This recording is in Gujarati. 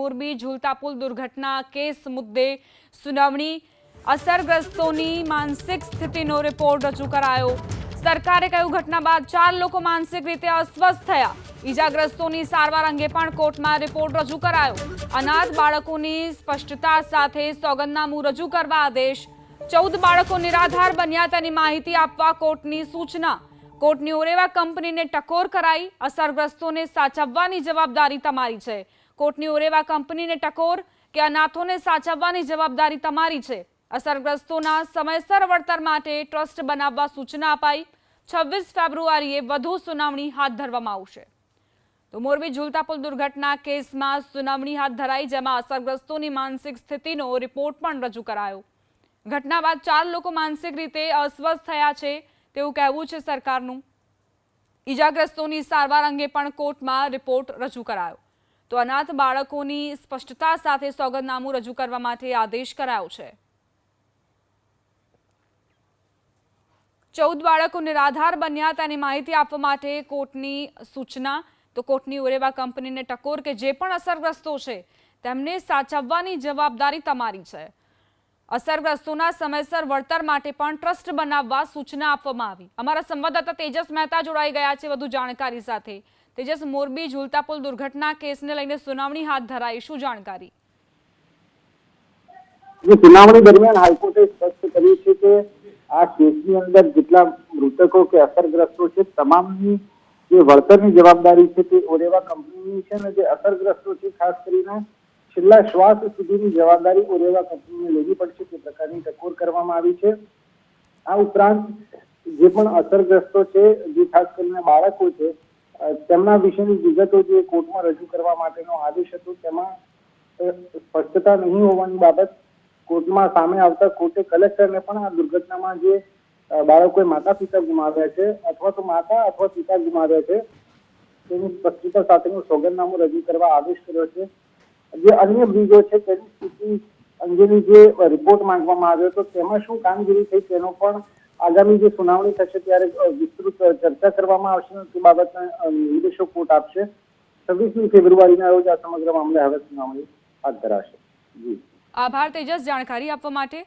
મોરબી ઝૂલતા પુલ દુર્ઘટના કેસ મુદ્દે સુનાવણી. અસરગ્રસ્તોની માનસિક સ્થિતિનો રિપોર્ટ રજૂ કરાયો. સરકારે કહ્યું, ઘટના બાદ ચાર લોકો માનસિક રીતે અસ્વસ્થ થયા. ઈજાગ્રસ્તોની સારવાર અંગે પણ કોર્ટમાં રિપોર્ટ રજૂ કરાયો. અનાથ બાળકોની સ્પષ્ટતા સાથે સોગંદનામું રજૂ કરવા આદેશ. ચૌદ બાળકો નિરાધાર બન્યા તેની માહિતી આપવા કોર્ટની સૂચના. કોર્ટની ઓરેવા કંપનીને ટકોર કરાઈ અસરગ્રસ્તોને સાચવવાની જવાબદારી તમારી છે. કોર્ટની ઓરેવા કંપનીને ટકોર કે અનાથોને સાચવવાની જવાબદારી તમારી છે. અસરગ્રસ્તોના સમયસર વળતર માટે ટ્રસ્ટ બનાવવા સૂચના અપાઈ. છવ્વીસ ફેબ્રુઆરીએ વધુ સુનાવણી હાથ ધરવામાં આવશે. તો મોરબી ઝુલતા પુલ દુર્ઘટના કેસમાં સુનાવણી હાથ ધરાઈ, જેમાં અસરગ્રસ્તોની માનસિક સ્થિતિનો રિપોર્ટ પણ રજૂ કરાયો. ઘટના બાદ ચાર લોકો માનસિક રીતે અસ્વસ્થ થયા છે તેવું કહેવું છે સરકારનું. ઈજાગ્રસ્તોની સારવાર અંગે પણ કોર્ટમાં રિપોર્ટ રજૂ કરાયો. તો અનાથ બાળકોની સ્પષ્ટતા સાથે સોગંદનામું રજૂ કરવા માટે આદેશ કરાયો છે. ચૌદ બાળકો નિરાધાર બન્યા તેની માહિતી આપવા માટે કોર્ટની સૂચના, તો કોર્ટની ઉરેવા કંપનીને ટકોર કે જે પણ અસરગ્રસ્તો છે, તેમને સાચવવાની જવાબદારી તમારી છે. અસરગ્રસ્તોના સમયસર વળતર માટે પણ ટ્રસ્ટ બનાવવા સૂચના આપવામાં આવી. અમારા સંવાદદાતા તેજસ મહેતા જોડાઈ ગયા છે, વધુ જાણકારી સાથે. તેજસ મોરબી ઝુલતા પુલ દુર્ઘટના કેસને લઈને સુનાવણી હાથ ધરાઈ. શું જાણકારી? સુનાવણી દરમિયાન હાઈકોર્ટે સ્પષ્ટ કર્યું છે કે આ કેસની અંદર જેટલા મૃતકો કે અસરગ્રસ્તો છે, તમામની જે વળતરની જવાબદારી છે તે ઓરેવા કંપનીની છે અને જે અસરગ્રસ્તો છે, ખાસ કરીને છેલ્લા શ્વાસ સુધીની જવાબદારી ઓરેવા કંપનીને લેવી પડશે તે પ્રકારની ટકોર કરવામાં આવી છે. આ ઉપરાંત જે પણ અસરગ્રસ્તો છે, જે ખાસ કરીને બાળકો છે તેમના વિશેની વિગતો જે કોર્ટમાં રજૂ કરવા માટેનો આદેશ હતો, તેમાં સ્પષ્ટતા નહીં હોવાની બાબત કોર્ટમાં સામે આવતા કોર્ટે કલેક્ટરને પણ આ દુર્ઘટનામાં જે બાળકોએ માતા પિતા ગુમાવ્યા છે અથવા તો માતા અથવા પિતા ગુમાવ્યા છે, તેની સ્પષ્ટતા સાથેનું સોગંદનામું રજૂ કરવા આદેશ કર્યો છે. જે અન્ય બ્રિજો છે, તેની સ્થિતિ અંગેની જે રિપોર્ટ માંગવામાં આવ્યો હતો, તેમાં શું કામગીરી થઈ તેનો પણ આગામી જે સુનાવણી થશે ત્યારે વિસ્તૃત ચર્ચા કરવામાં આવશે તે બાબતના નિર્દેશો કોર્ટ આપશે. છવ્વીસમી ફેબ્રુઆરીના રોજ આ સમગ્ર મામલે હવે સુનાવણી હાથ ધરાશે. જી. આભાર તેજસ, જાણકારી આપવા માટે.